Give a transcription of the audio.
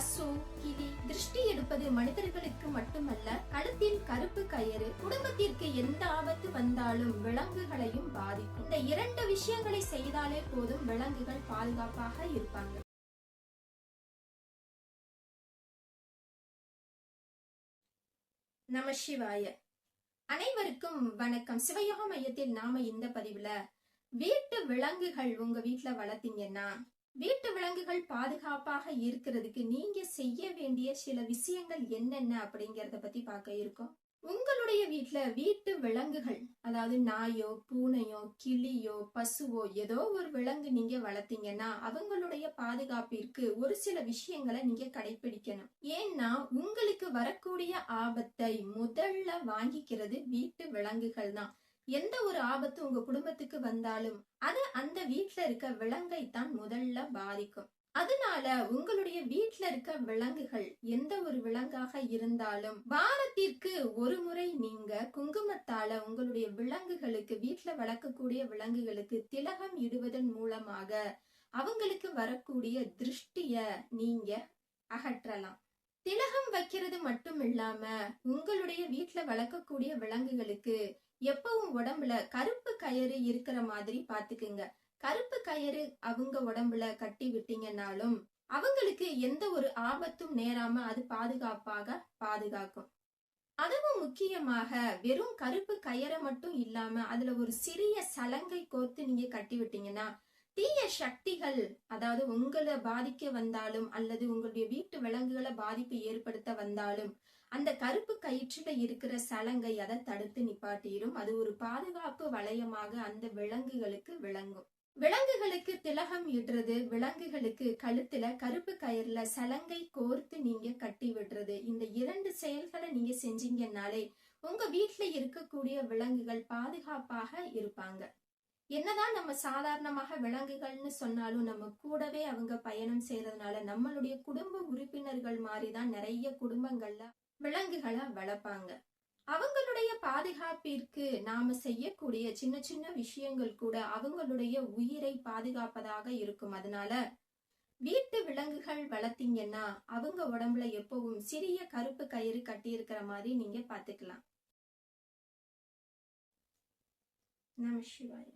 பசு கிளி திருஷ்டி எடுப்பது மனிதர்களுக்கு மட்டுமல்ல கழுத்தில் கருப்பு கயிறு குடும்பத்திற்கு எந்த ஆபத்து வந்தாலும் விலங்குகளையும் பாதிக்கும். இந்த இரண்டு விஷயங்களை செய்தாலே போதும் விலங்குகள் பாதுகாப்பாக இருப்பாங்க. நம சிவாய. அனைவருக்கும் வணக்கம். சிவயோக மையத்தில் நாம இந்த பதிவுல வீட்டு விலங்குகள் உங்க வீட்டுல வளர்த்தீங்கன்னா வீட்டு விலங்குகள் பாதுகாப்பாக இருக்கிறதுக்கு நீங்க செய்ய வேண்டிய சில விஷயங்கள் என்னென்ன அப்படிங்கறத பத்தி பார்க்க இருக்கோம். உங்களுடைய வீட்டுல வீட்டு விலங்குகள் அதாவது நாயோ பூனையோ கிளியோ பசுவோ ஏதோ ஒரு விலங்கு நீங்க வளர்த்தீங்கன்னா அவங்களுடைய பாதுகாப்பிற்கு ஒரு சில விஷயங்களை நீங்க கடைபிடிக்கணும் ஏன்னா உங்களுக்கு வரக்கூடிய ஆபத்தை முதல்ல வாங்கிக்கிறது வீட்டு விலங்குகள் தான். எந்த ஒரு ஆபத்து உங்க குடும்பத்துக்கு வந்தாலும் அது அந்த வீட்டுல இருக்க விலங்கை தான் முதல்ல பாதிக்கும். அதனால உங்களுடைய வீட்ல இருக்க விலங்குகள் எந்த ஒரு விலங்காக இருந்தாலும் வாரத்திற்கு ஒரு முறை நீங்க குங்குமத்தால உங்களுடைய விலங்குகளுக்கு வீட்ல வளர்க்கக்கூடிய விலங்குகளுக்கு திலகம் இடுவதன் மூலமாக அவங்களுக்கு வரக்கூடிய திருஷ்டிய நீங்க அகற்றலாம். திலகம் வைக்கிறது மட்டும் இல்லாம உங்களுடைய வீட்டுல வளர்க்கக்கூடிய விலங்குகளுக்கு எப்பவும் உடம்புல கருப்பு கயிறு இருக்கிற மாதிரி பாத்துக்குங்க. கருப்பு கயிறு அவங்க உடம்புல கட்டி விட்டீங்கன்னாலும் அவங்களுக்கு எந்த ஒரு ஆபத்தும் நேராம அது பாதுகாப்பாக பாதுகாக்கும். அதுவும் முக்கியமாக வெறும் கருப்பு கயிறை மட்டும் இல்லாம அதுல ஒரு சிறிய சலங்கை கோர்த்து நீங்க கட்டி விட்டீங்கன்னா தீய சக்திகள் அதாவது உங்களை பாதிக்க வந்தாலும் அல்லது உங்களுடைய வீட்டு விலங்குகளை பாதிப்பு ஏற்படுத்த வந்தாலும் அந்த கருப்பு கயிற்றுல இருக்கிற சலங்கை அதை தடுத்து நிப்பாட்டிடும் அது ஒரு பாதுகாப்பு வளையமாக அந்த விலங்குகளுக்கு விளங்கும். விலங்குகளுக்கு திலகம் இடுறது விலங்குகளுக்கு கழுத்துல கருப்பு கயிறுல சலங்கை கோர்த்து நீங்க கட்டி விடுறது. இந்த இரண்டு செயல்களை நீங்க செஞ்சீங்கன்னாலே உங்க வீட்டுல இருக்கக்கூடிய விலங்குகள் பாதுகாப்பாக இருப்பாங்க. என்னதான் நம்ம சாதாரணமாக விலங்குகள்னு சொன்னாலும் நம்ம கூடவே அவங்க பயணம் செய்யறதுனால நம்மளுடைய குடும்ப உறுப்பினர்கள் மாதிரிதான் நிறைய குடும்பங்கள்ல விலங்குகளை வளர்ப்பாங்க. அவங்களுடைய பாதுகாப்பிற்கு நாம செய்யக்கூடிய சின்ன சின்ன விஷயங்கள் கூட அவங்களுடைய உயிரை பாதுகாப்பதாக இருக்கும். அதனால வீட்டு விலங்குகள் வளர்த்தீங்கன்னா அவங்க உடம்புல எப்பவும் சிறிய கருப்பு கயிறு கட்டி இருக்கிற மாதிரி நீங்க பாத்துக்கலாம் நம சிவாய.